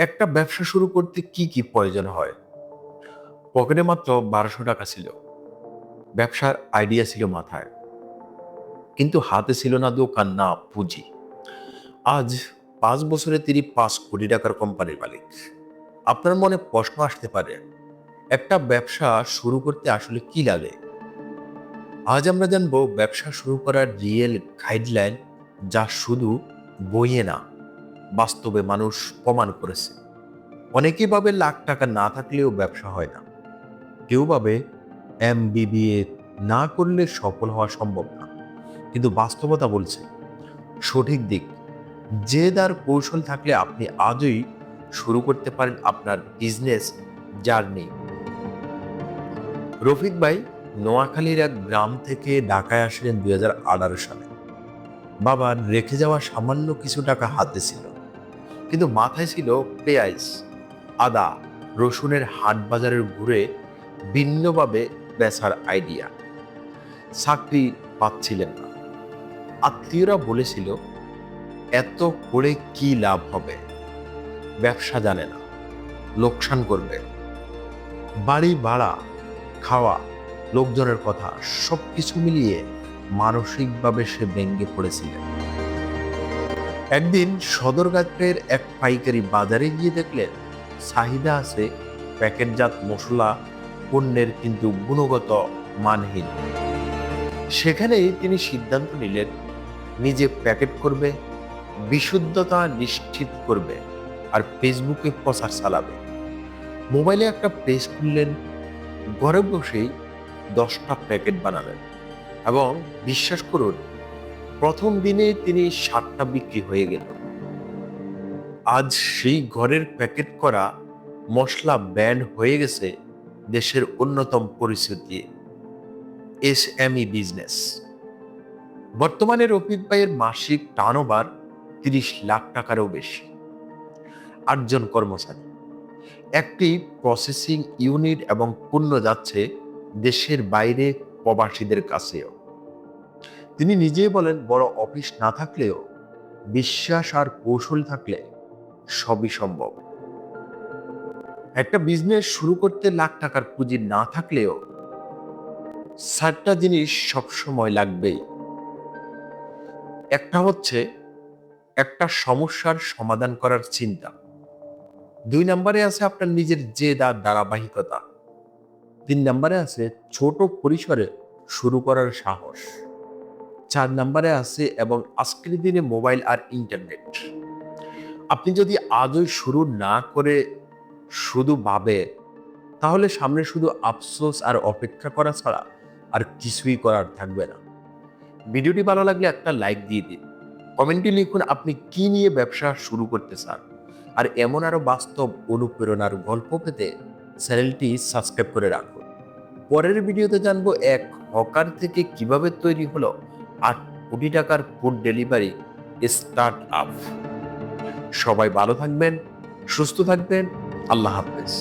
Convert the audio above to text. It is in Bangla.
একটা ব্যবসা শুরু করতে কি কি প্রয়োজন হয়? পকেটে মাত্র বারোশো টাকা ছিল। ব্যবসার আইডিয়া ছিল মাথায়। কিন্তু হাতে ছিল না দোকান, না পুঁজি। আজ পাঁচ বছরে তিনি পাঁচ কোটি টাকার কোম্পানির মালিক। আপনার মনে প্রশ্ন আসতে পারে, একটা ব্যবসা শুরু করতে আসলে কি লাগে? আজ আমরা জানব ব্যবসা শুরু করার রিয়েল গাইডলাইন যা শুধু বইয়ে না। বাস্তবে মানুষ প্রমাণ করেছে। অনেকেই ভাবে লাখ টাকা না থাকলেও ব্যবসা হয় না। কেউ ভাবে এম না করলে সফল হওয়া সম্ভব না। কিন্তু বাস্তবতা বলছে, সঠিক দিক, যে দার কৌশল থাকলে আপনি আজই শুরু করতে পারেন আপনার বিজনেস জার্নি। রফিক ভাই নোয়াখালীর এক গ্রাম থেকে ঢাকায় আসলেন দুই হাজার আঠারো সালে। বাবার রেখে যাওয়া সামান্য কিছু টাকা হাতে ছিল। কিন্তু মাথায় ছিল পেঁয়াজ, আদা, রসুনের হাট বাজারের ঘুরে ভিন্নভাবে বেচার আইডিয়া চাকরি পাচ্ছিলেন না। আত্মীয়রা বলেছিল, এত করে কি লাভ হবে? ব্যবসা জানে না, লোকসান করবে। বাড়ি ভাড়া, খাওয়া, লোকজনের কথা সব কিছু মিলিয়ে মানসিকভাবে সে ব্যঙ্গে পড়েছিলেন। একদিন সদরঘাটের এক পাইকারি বাজারে গিয়ে দেখলেন, চাহিদা আছে প্যাকেটজাত মশলা, পণ্যের কিন্তু গুণগত মানহীন। সেখানেই তিনি সিদ্ধান্ত নিলেন, নিজে প্যাকেট করবে, বিশুদ্ধতা নিশ্চিত করবে আর ফেসবুকে প্রচার চালাবে। মোবাইলে একটা পেজ খুললেন, ঘরে বসেই দশটা প্যাকেট বানাবেন এবং বিশ্বাস করুন প্রথম দিনে তিনি সাতটা বিক্রি হয়ে গেল। আজ সেই ঘরের প্যাকেট করা মশলা ব্যান্ড হয়ে গেছে দেশের অন্যতম পরিস্থিতি। S M E business. বর্তমানে রফিক ভাইয়ের মাসিক টার্নওভার তিরিশ লাখ টাকারও বেশি। আটজন কর্মচারী। একটি প্রসেসিং ইউনিট এবং পণ্য যাচ্ছে দেশের বাইরে প্রবাসীদের কাছেও। তিনি নিজেই বলেন, বড় অফিস না থাকলেও বিশ্বাস আর কৌশল থাকলে সবই সম্ভব। একটা বিজনেস শুরু করতে লাখ টাকার পুঁজি না থাকলেও চারটা জিনিস সবসময় লাগবেই। একটা হচ্ছে একটা সমস্যার সমাধান করার চিন্তা। দুই নম্বরে আছে আপনার নিজের জেদ আর ধারাবাহিকতা। তিন নম্বরে আছে ছোট পরিসরে শুরু করার সাহস। চার নম্বরে আছে এবং আজকের দিনে মোবাইল আর ইন্টারনেট। আপনি যদি আজই শুরু না করে শুধু ভাবে, তাহলে সামনে শুধু আফসোস আর অপেক্ষা করা ছাড়া আর কিছুই করার থাকবে না। ভিডিওটি ভালো লাগলে একটা লাইক দিয়ে দিন। কমেন্টে লিখুন আপনি কি নিয়ে ব্যবসা শুরু করতে চান। আর এমন আরও বাস্তব অনুপ্রেরণার গল্প পেতে চ্যানেলটি সাবস্ক্রাইব করে রাখুন। পরের ভিডিওতে জানব এক হকার থেকে কীভাবে তৈরি হলো আট কোটি টাকার ফুড ডেলিভারি স্টার্ট আপ সবাই ভালো থাকবেন সুস্থ থাকবেন আল্লাহ হাফেজ।